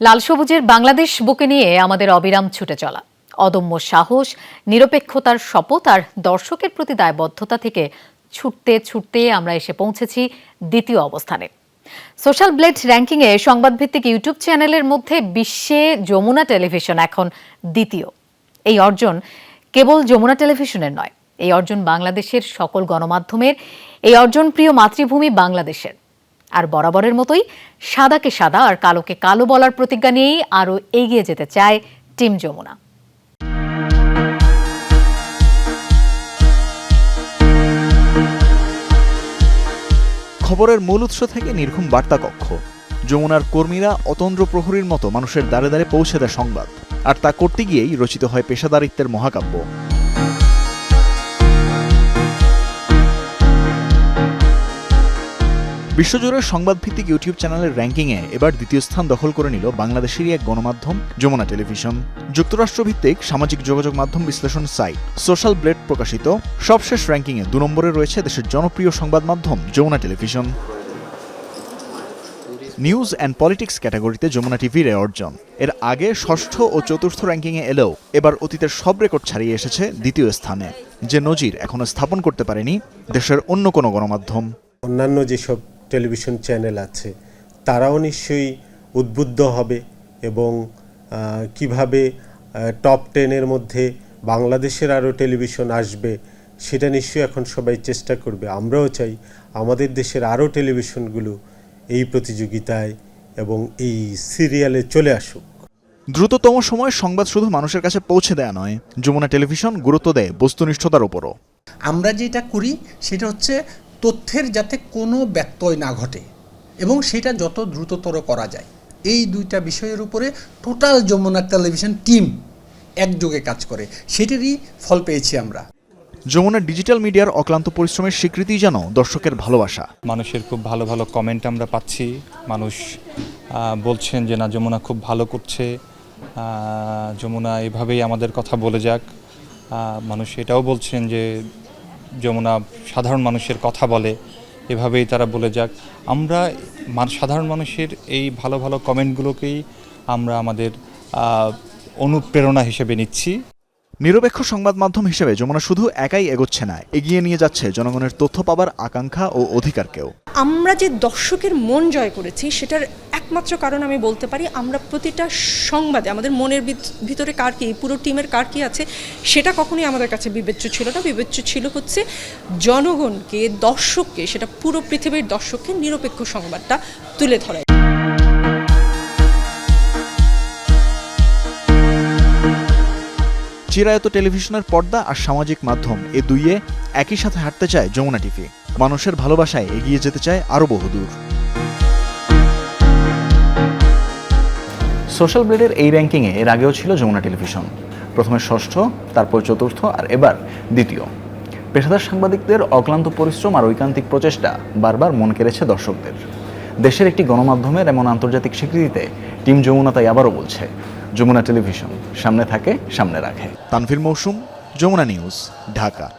লাল সবুজের বাংলাদেশ বুকে নিয়ে আমাদের অবিরাম ছুটে চলা। অদম্য সাহস, নিরপেক্ষতার শপথ আর দর্শকের প্রতি দায়বদ্ধতা থেকে ছুটতে ছুটতে আমরা এসে পৌঁছেছি দ্বিতীয় অবস্থানে। সোশ্যাল ব্লেড র্যাঙ্কিংয়ে সংবাদভিত্তিক ইউটিউব চ্যানেলের মধ্যে বিশ্বে যমুনা টেলিভিশন এখন দ্বিতীয়। এই অর্জন কেবল যমুনা টেলিভিশনের নয়, এই অর্জন বাংলাদেশের সকল গণমাধ্যমের, এই অর্জন প্রিয় মাতৃভূমি বাংলাদেশের। আর বরাবরের মতোই সাদাকে সাদা আর কালোকে কালো বলার প্রতিজ্ঞা নিয়েই আরও এগিয়ে যেতে চায় টিম যমুনা। খবরের মূল উৎস থেকে নির্ঘুম বার্তা কক্ষ যমুনার কর্মীরা অতন্দ্র প্রহরীর মতো মানুষের দ্বারে দ্বারে পৌঁছে দেয় সংবাদ, আর তা করতে গিয়েই রচিত হয় পেশাদারিত্বের মহাকাব্য। বিশ্বজুড়ে সংবাদভিত্তিক ইউটিউব চ্যানেলের র্যাঙ্কিংয়ে এবার দ্বিতীয় স্থান দখল করে নিল বাংলাদেশেরই এক গণমাধ্যম, যমুনা টেলিভিশন। যুক্তরাষ্ট্রভিত্তিক সামাজিক যোগাযোগ মাধ্যম বিশ্লেষণ সাইট, সোশ্যাল ব্লেড প্রকাশিত। সবশেষ র্যাঙ্কিংয়ে দু নম্বরে রয়েছে দেশের জনপ্রিয় সংবাদ মাধ্যম, Jamuna television. News and politics ক্যাটাগরিতে যমুনা টিভির অর্জন। এর আগে ষষ্ঠ ও চতুর্থ র্যাঙ্কিংয়ে এলেও এবার অতীতের সব রেকর্ড ছাড়িয়ে এসেছে দ্বিতীয় স্থানে, যে নজির এখনও স্থাপন করতে পারেনি দেশের অন্য কোনো গণমাধ্যম। অন্যান্য যেসব টেলিভিশন চ্যানেল আছে তারাও নিশ্চয়ই উদ্বুদ্ধ হবে এবং কীভাবে টপ টেনের মধ্যে বাংলাদেশের আরও টেলিভিশন আসবে সেটা নিশ্চয়ই এখন সবাই চেষ্টা করবে। আমরাও চাই আমাদের দেশের আরও টেলিভিশনগুলো এই প্রতিযোগিতায় এবং এই সিরিয়ালে চলে আসুক। দ্রুততম সময়ে সংবাদ শুধু মানুষের কাছে পৌঁছে দেয়া নয় যমুনা টেলিভিশন গুরুত্ব দেয় বস্তুনিষ্ঠতার উপরও। আমরা যেটা করি সেটা হচ্ছে তথ্যের যাতে কোনো ব্যত্যয় না ঘটে এবং সেটা যত দ্রুততর করা যায়। এই দুইটা বিষয়ের উপরে টোটাল যমুনা টেলিভিশন টিম একযোগে কাজ করে। সেটারই ফল পেয়েছি আমরা। যমুনা ডিজিটাল মিডিয়ার অক্লান্ত পরিশ্রমের স্বীকৃতি যেন দর্শকের ভালোবাসা। মানুষের খুব ভালো ভালো কমেন্ট আমরা পাচ্ছি। মানুষ বলছেন যে না যমুনা খুব ভালো করছে। যমুনা এভাবেই আমাদের কথা বলে যাক। মানুষ এটাও বলছেন যে যমুনা সাধারণ মানুষের কথা বলে, এভাবেই তারা বলে যাক। আমরা সাধারণ মানুষের এই ভালো ভালো কমেন্টগুলোকেই আমরা আমাদের অনুপ্রেরণা হিসেবে নিচ্ছি। নিরপেক্ষ সংবাদ মাধ্যম হিসেবে যমুনা শুধু একাই এগোচ্ছে না, এগিয়ে নিয়ে যাচ্ছে জনগণের তথ্য পাবার আকাঙ্ক্ষা ও অধিকারকেও। আমরা যে দর্শকের মন জয় করেছি, সেটার একমাত্র কারণ আমি বলতে পারি, আমরা প্রতিটা সংবাদে, আমাদের মনের ভিত- ভিতরে কার কি, পুরো টিমের কার কি আছে, সেটা কখনোই আমাদের কাছে বিবেচ্য ছিল না। বিবেচ্য ছিল হচ্ছে জনগণকে, দর্শককে, সেটা পুরো পৃথিবীর দর্শককে নিরপেক্ষ সংবাদটা তুলে ধরা। চিরায়ত টেলিভিশনের পর্দা আর সামাজিক মাধ্যম, এ দুইয়ে একই সাথে হাঁটতে চায় যমুনা টিভি। মানুষের ভালোবাসায় এগিয়ে যেতে চায় আরও বহুদূর। সোশ্যাল ব্লেডের এই র্যাঙ্কিংয়ে এর আগেও ছিল যমুনা টেলিভিশন। প্রথমে ষষ্ঠ, তারপর চতুর্থ আর এবার দ্বিতীয়। পেশাদার সাংবাদিকদের অক্লান্ত পরিশ্রম আর ঐকান্তিক প্রচেষ্টা বারবার মন কেড়েছে দর্শকদের। দেশের একটি গণমাধ্যমের এমন আন্তর্জাতিক স্বীকৃতিতে টিম যমুনা তাই আবারও বলছে, যমুনা টেলিভিশন সামনে থাকে, সামনে রাখে। তানভীর মৌসুম, যমুনা নিউজ, ঢাকা।